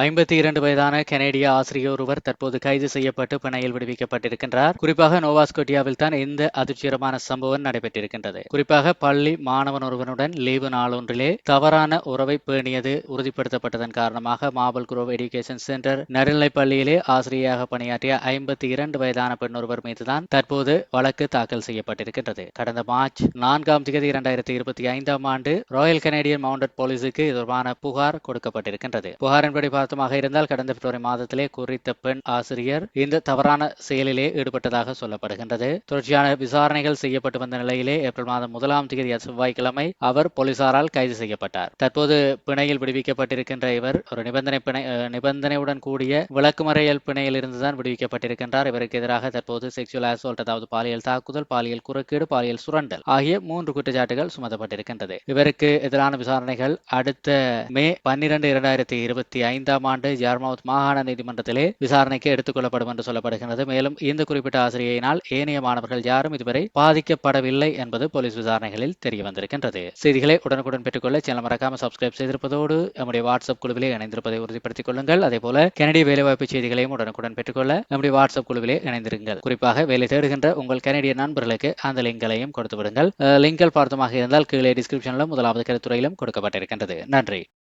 ஐம்பத்தி இரண்டு வயதான கனேடிய ஆசிரியர் ஒருவர் தற்போது கைது செய்யப்பட்டு பிணையில் விடுவிக்கப்பட்டிருக்கின்றார். குறிப்பாக நோவாஸ்கோட்டியாவில் தான் இந்த அதிர்ச்சிகரமான சம்பவம் நடைபெற்றிருக்கின்றது. குறிப்பாக பள்ளி மாணவன் ஒருவனுடன் லீவு நாளொன்றிலே தவறான உறவை பேணியது உறுதிப்படுத்தப்பட்டதன் காரணமாக மாபல் குரோவ் எஜுகேஷன் சென்டர் நடுநிலைப் பள்ளியிலே ஆசிரியராக பணியாற்றிய ஐம்பத்தி இரண்டு வயதான பெண் ஒருவர் மீதுதான் தற்போது வழக்கு தாக்கல் செய்யப்பட்டிருக்கின்றது. கடந்த மார்ச் நான்காம் தேதி இரண்டாயிரத்தி இருபத்தி ஐந்தாம் ஆண்டு ராயல் கனேடியன் மவுண்டட் போலீஸுக்கு இது தொடர்பான புகார் கொடுக்கப்பட்டிருக்கின்றது. புகாரின்படி பார்த்தமாக இருந்தால் கடந்த பிப்ரவரி மாதத்திலே குறித்த பெண் ஆசிரியர் இந்த தவறான செயலிலே ஈடுபட்டதாக சொல்லப்படுகின்றது. தொடர்ச்சியான விசாரணைகள் செய்யப்பட்டு வந்த நிலையிலே ஏப்ரல் மாதம் முதலாம் தேதி செவ்வாய்க்கிழமை அவர் போலீசாரால் கைது செய்யப்பட்டார். தற்போது பிணையில் விடுவிக்கப்பட்டிருக்கின்ற இவர் ஒரு நிபந்தனை பிணை நிபந்தனையுடன் கூடிய விளக்குமறையல் பிணையில் இருந்துதான் விடுவிக்கப்பட்டிருக்கின்றார். இவருக்கு எதிராக தற்போது செக்ஷுவல் அசால்ட் அதாவது பாலியல் தாக்குதல் பாலியல் குறுக்கீடு பாலியல் சுரண்டல் ஆகிய மூன்று குற்றச்சாட்டுகள் சுமத்தப்பட்டிருக்கின்றது. இவருக்கு எதிரான விசாரணைகள் அடுத்த மே பன்னிரண்டு இரண்டாயிரத்தி இருபத்தி ஐந்தாம் ஆண்டு ஜார்மவுத் மாகாண நீதிமன்றத்திலே விசாரணைக்கு எடுத்துக் கொள்ளப்படும் என்று சொல்லப்படுகிறது மேலும் இந்த குறிப்பிட்ட ஆசிரியையினால் ஏனைய மாணவர்கள் யாரும் இதுவரை பாதிக்கப்படவில்லை என்பது போலீஸ் விசாரணைகளில் தெரிய வந்திருக்கின்றது செய்திகளை உடனுக்குடன் பெற்றுக்கொள்ள சேனல் மறக்காம சப்ஸ்கிரைப் செய்திருப்பதோடு நம்முடைய வாட்ஸ்அப் குழுவிலே இணைந்திருப்பதை உறுதிப்படுத்திக் கொள்ளுங்கள். அதே போல கனடிய வேலைவாய்ப்பு செய்திகளையும் உடனுக்குடன் பெற்றுக்கொள்ள நம்முடைய வாட்ஸ்அப் குழுவிலே இணைந்திருங்கள். குறிப்பாக வேலை தேடுகின்ற உங்கள் கனடிய நண்பர்களுக்கு அந்த லிங்களையும் கொடுத்து விடுங்கள். லிங்கல் பார்த்தமாக இருந்தால் கீழே டிஸ்கிரிப்ஷனிலும் முதலாவது கருத்துறையிலும் கொடுக்கப்பட்டிருக்கின்றது. நன்றி.